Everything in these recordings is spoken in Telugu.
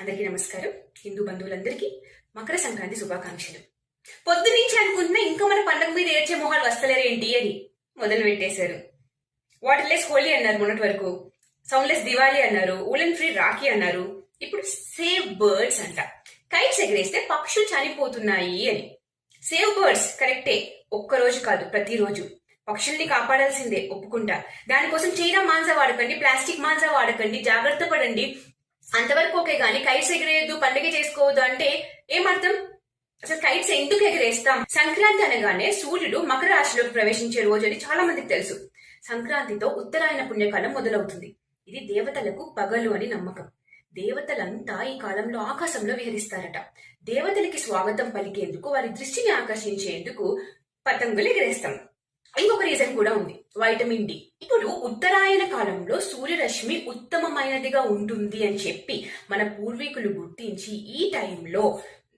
అందరికీ నమస్కారం. హిందూ బంధువులందరికీ మకర సంక్రాంతి శుభాకాంక్షలు. పొద్దునుంచి అనుకున్న అనుకుంటున్నా ఇంకా మన పండగ మీద ఏడ్చే మొహాలు వస్తలేరేంటి అని మొదలు పెట్టేశారు. వాటర్లెస్ హోలీ అన్నారు మొన్నటి వరకు. సౌండ్లెస్ దివాళీ అన్నారు ఊలన్ ఫ్రీ రాఖీ అన్నారు. ఇప్పుడు సేవ్ బర్డ్స్ అంట. కైట్స్ ఎగరేస్తే పక్షులు చనిపోతున్నాయి అని. సేవ్ బర్డ్స్ కరెక్టే ఒక్క రోజు కాదు ప్రతిరోజు. పక్షుల్ని కాపాడాల్సిందే ఒప్పుకుంటా. దానికోసం చైనా మాంసా వాడకండి ప్లాస్టిక్ మాంసా వాడకండి జాగ్రత్త పడండి అంతవరకు ఓకే గానీ కైట్స్ ఎగరేయద్దు పండుగ చేసుకోవద్దు అంటే ఏమర్థం? అసలు కైట్స్ ఎందుకు ఎగరేస్తాం? సంక్రాంతి అనగానే సూర్యుడు మకర రాశిలోకి ప్రవేశించే రోజు అని చాలా మందికి తెలుసు. సంక్రాంతితో ఉత్తరాయణ పుణ్యకాలం మొదలవుతుంది. ఇది దేవతలకు పగలు అని నమ్మకం. దేవతలంతా ఈ కాలంలో ఆకాశంలో విహరిస్తారట. దేవతలకి స్వాగతం పలికేందుకు వారి దృష్టిని ఆకర్షించేందుకు పతంగులు ఎగరేస్తాం. ఇంకొక రీజన్ కూడా ఉంది. వైటమిన్ డి ఇప్పుడు ఉత్తరాయణ కాలంలో సూర్యరశ్మి ఉత్తమమైనదిగా ఉంటుంది అని చెప్పి మన పూర్వీకులు గుర్తించి ఈ టైంలో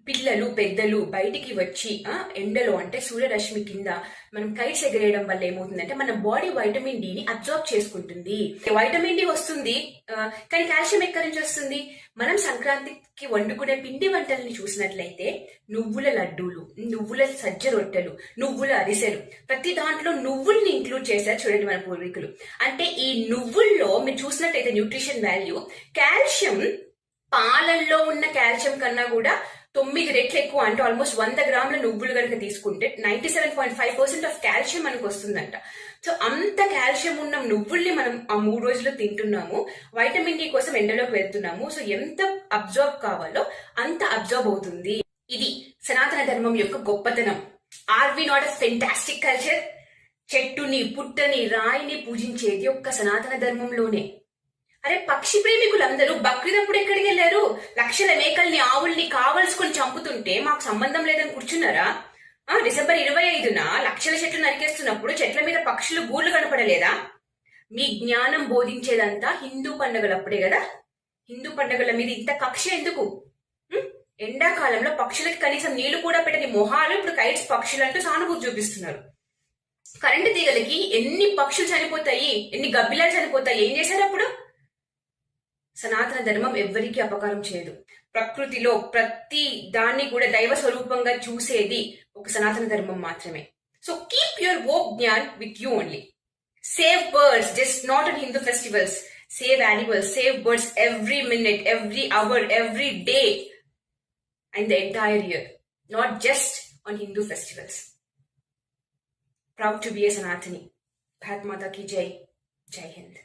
పిల్లలు పెద్దలు బయటికి వచ్చి ఎండలో అంటే సూర్యరశ్మి కింద మనం కైట్స్ ఎగరేయడం వల్ల ఏమవుతుందంటే మన బాడీ వైటమిన్ డిని అబ్జర్వ్ చేసుకుంటుంది. వైటమిన్ డి వస్తుంది కానీ కాల్షియం ఎక్కడి నుంచి వస్తుంది? మనం సంక్రాంతికి వండుకునే పిండి వంటల్ని చూసినట్లయితే నువ్వుల లడ్డూలు నువ్వుల సజ్జ రొట్టెలు నువ్వుల అరిసెలు ప్రతి దాంట్లో నువ్వుల్ని ఇంక్లూడ్ చేశారు చూడండి మన పూర్వీకులు. అంటే ఈ నువ్వుల్లో మీరు చూసినట్లయితే న్యూట్రిషన్ వాల్యూ కాల్షియం పాలల్లో ఉన్న కాల్షియం కన్నా కూడా తొమ్మిది రెట్లు ఎక్కువ అంటే ఆల్మోస్ట్ వంద గ్రాముల నువ్వులు కనుక తీసుకుంటే ninety seven point five percent of calcium మనకు వస్తుందంట. సో అంత కాల్షియం ఉన్న నువ్వుల్ని మనం ఆ మూడు రోజులు తింటున్నాము. వైటమిన్ డి కోసం ఎండలోకి వెళ్తున్నాము. సో ఎంత అబ్జర్వ్ కావాలో అంత అబ్జర్వ్ అవుతుంది. ఇది సనాతన ధర్మం యొక్క గొప్పతనం. Are we not a fantastic culture చెట్టుని పుట్టని రాయిని పూజించేది ఒక్క సనాతన ధర్మంలోనే. అరే పక్షి ప్రేమికులందరూ బక్రీదప్పుడు ఎక్కడికి వెళ్ళారు? లక్షల మేకల్ని ఆవుల్ని కావలసుకొని చంపుతుంటే మాకు సంబంధం లేదని కూర్చున్నారా? ఆ డిసెంబర్ ఇరవై ఐదున లక్షల చెట్లు నరికేస్తున్నప్పుడు చెట్ల మీద పక్షులు గూళ్ళు కనపడలేదా? మీ జ్ఞానం బోధించేదంతా హిందూ పండుగలప్పుడే కదా? హిందూ పండుగల మీద ఇంత కక్ష ఎందుకు? ఎండాకాలంలో పక్షులకి కనీసం నీళ్ళు కూడా పెట్టని మొహాలు ఇప్పుడు కైట్స్ పక్షులు అంటూ సానుభూతి చూపిస్తున్నారు. కరెంటు తీగలకి ఎన్ని పక్షులు చనిపోతాయి ఎన్ని గబ్బిలాలు చనిపోతాయి ఏం చేశారు అప్పుడు? సనాతన ధర్మం ఎవ్వరికీ అపకారం చేయదు. ప్రకృతిలో ప్రతి దాన్ని కూడా దైవ స్వరూపంగా చూసేది ఒక సనాతన ధర్మం మాత్రమే. So keep your woke gyan with you only save birds just not on Hindu festivals save animals save birds every minute every hour every day and the entire year not just on Hindu festivals proud to be a Sanatani Bharat Mata కి జై జై హింద్